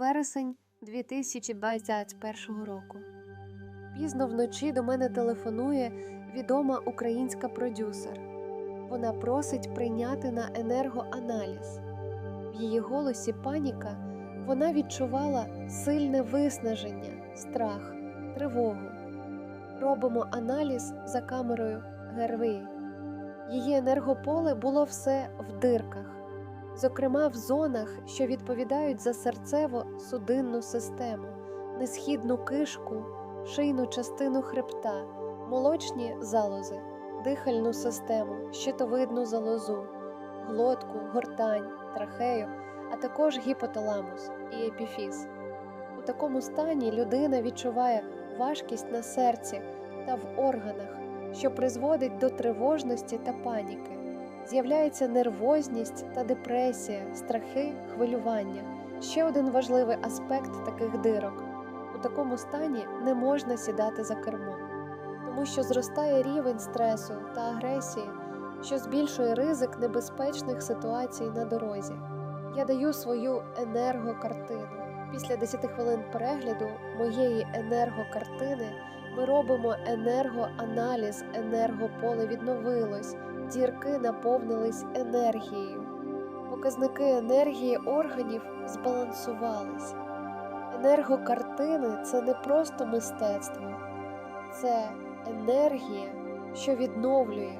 Вересень 2021 року. Пізно вночі до мене телефонує відома українська продюсер. Вона просить прийняти на енергоаналіз. В її голосі паніка вона відчувала сильне виснаження, страх, тривогу. Робимо аналіз за камерою ГРВІ. Її енергополе було все в дирках, зокрема в зонах, що відповідають за серцево-судинну систему, несхідну кишку, шийну частину хребта, молочні залози, дихальну систему, щитовидну залозу, глотку, гортань, трахею, а також гіпоталамус і епіфіз. У такому стані людина відчуває важкість на серці та в органах, що призводить до тривожності та паніки. З'являється нервозність та депресія, страхи, хвилювання. Ще один важливий аспект таких дирок. У такому стані не можна сідати за кермо, тому що зростає рівень стресу та агресії, що збільшує ризик небезпечних ситуацій на дорозі. Я даю свою енергокартину. Після 10 хвилин перегляду моєї енергокартини ми робимо енергоаналіз, енергополе відновилось, дірки наповнились енергією. Показники енергії органів збалансувались. Енергокартини це не просто мистецтво, це енергія, що відновлює,